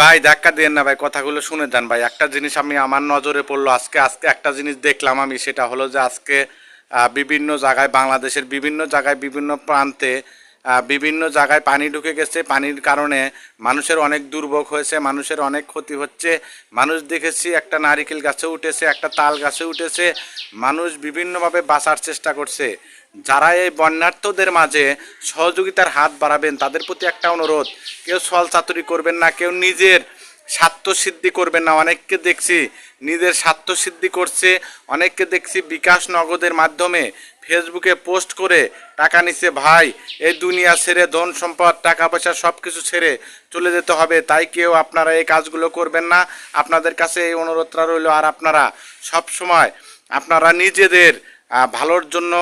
ভাই ভাই, ধাক্কা দিয়েন না ভাই, কথাগুলো শুনে যান ভাই। একটা জিনিস আমি আমার নজরে পড়ল, আজকে আজকে একটা জিনিস দেখলাম আমি, সেটা হলো যে আজকে বিভিন্ন জায়গায়, বাংলাদেশের বিভিন্ন জায়গায়, বিভিন্ন প্রান্তে বিভিন্ন জায়গায় পানি ঢুকে গেছে। পানির কারণে মানুষের অনেক দুর্ভোগ হয়েছে, মানুষের অনেক ক্ষতি হচ্ছে। মানুষ দেখেছি একটা নারিকেল গাছে উঠেছে, একটা তাল গাছে উঠেছে। মানুষ বিভিন্নভাবে বাঁচার চেষ্টা করছে। যারা এই বন্যার্থদের মাঝে সহযোগিতার হাত বাড়াবেন, তাদের প্রতি একটা অনুরোধ, কেউ সল চাতুরি করবেন না, কেউ নিজের স্বার্থ সিদ্ধি করবেন না। অনেককে দেখছি নিজের স্বার্থ সিদ্ধি করছে, অনেককে দেখছি বিকাশ নগদের মাধ্যমে ফেসবুকে পোস্ট করে টাকা নিচ্ছে, ভাই, এই দুনিয়া ছেড়ে ধন সম্পদ, টাকা পয়সা সব কিছু ছেড়ে চলে যেতে হবে। তাই কেউ আপনারা এই কাজগুলো করবেন না। আপনাদের কাছে এই অনুরোধটা রইল। আর আপনারা সব সময় আপনারা নিজেদের ভালোর জন্য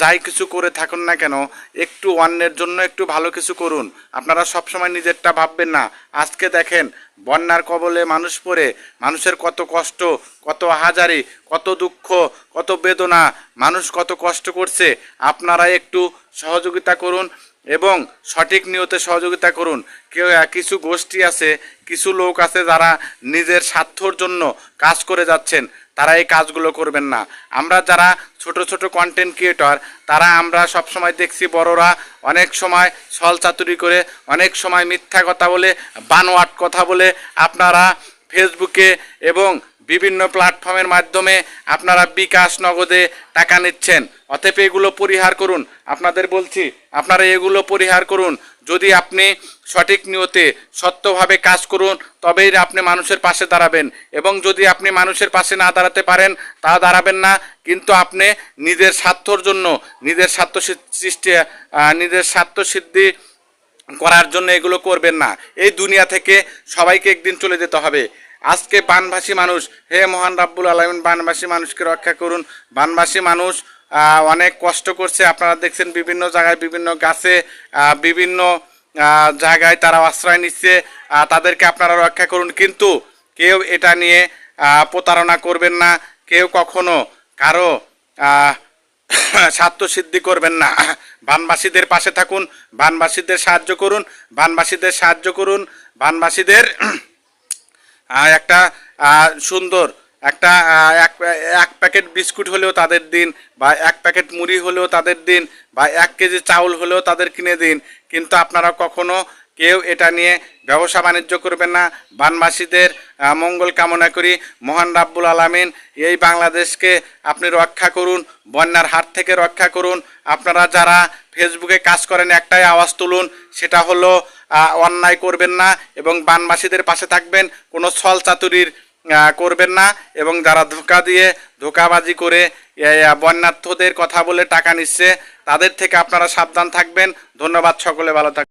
যাই কিছু করে থাকুন না কেন, একটু অন্যের জন্য একটু ভালো কিছু করুন। আপনারা সবসময় নিজেরটা ভাববেন না। আজকে দেখেন, বন্যার কবলে মানুষ পড়ে, মানুষের কত কষ্ট, কত হাজারি, কত দুঃখ, কত বেদনা, মানুষ কত কষ্ট করছে। আপনারা একটু সহযোগিতা করুন এবং সঠিক নিয়তে সহযোগিতা করুন। কেউ কিছু গোষ্ঠী আছে, কিছু লোক আছে যারা নিজের স্বার্থর জন্য কাজ করে যাচ্ছেন, তারা এই কাজগুলো করবেন না। আমরা যারা ছোট ছোট কন্টেন্ট ক্রিয়েটর তারা আমরা সব সময় দেখছি বড়রা অনেক সময় ছল চাতুরি করে, অনেক সময় মিথ্যা কথা বলে, বানোয়াট কথা বলে, আপনারা ফেসবুকে এবং বিভিন্ন প্ল্যাটফর্মের মাধ্যমে আপনারা বিকাশ নগদে টাকা নিচ্ছেন। অতএব এগুলো পরিহার করুন। আপনাদের বলছি, আপনারা এগুলো পরিহার করুন। যদি আপনি সঠিক নিয়তে সত্যভাবে কাজ করুন, তবেই আপনি মানুষের পাশে দাঁড়াবেন। এবং যদি আপনি মানুষের পাশে না দাঁড়াতে পারেন, তা দাঁড়াবেন না। কিন্তু আপনি নিজের স্বার্থর জন্য, নিজের স্বার্থ সৃষ্টি নিজের স্বার্থ সিদ্ধি করার জন্য এগুলো করবেন না। এই দুনিয়া থেকে সবাইকে একদিন চলে যেতে হবে। আজকে বানভাসী মানুষ হে মহান রাব্বুল আলমিন বানভাসী মানুষকে রক্ষা করুন। বানভাসী মানুষ অনেক কষ্ট করছে। আপনারা দেখছেন বিভিন্ন জায়গায় বিভিন্ন গাছে বিভিন্ন জায়গায় তারা আশ্রয় নিচ্ছে। তাদেরকে আপনারা রক্ষা করুন। কিন্তু কেউ এটা নিয়ে প্রতারণা করবেন না। কেউ কখনো কারও আহ, স্বার্থ সিদ্ধি করবেন না। বানবাসীদের পাশে থাকুন। বানবাসীদের সাহায্য করুন। বানবাসীদের সাহায্য করুন। বানবাসীদের একটা সুন্দর। একটা এক এক প্যাকেট বিস্কুট হলেও তাদের দিন বা এক প্যাকেট মুড়ি হলেও তাদের দিন বা এক কেজি চাউল হলেও তাদের কিনে দিন। কিন্তু আপনারা কখনো কেউ এটা নিয়ে ব্যবসা বাণিজ্য করবেন না। বানবাসীদের মঙ্গল কামনা করি। মহান রাব্বুল আলামিন, এই বাংলাদেশকে আপনি রক্ষা করুন, বন্যার হাত থেকে রক্ষা করুন। আপনারা যারা ফেসবুকে কাজ করেন, একটাই আওয়াজ তুলুন, সেটা হলো অন্যায় করবেন না এবং বানবাসীদের পাশে থাকবেন, কোনো ছল চাতুরির করবেন না এবং যারা ধোকা দিয়ে ধোকাবাজি করে বন্যার্থদের কথা বলে টাকা নিচ্ছে, তাদের থেকে আপনারা সাবধান থাকবেন। ধন্যবাদ সকলে, ভালো থাকবেন।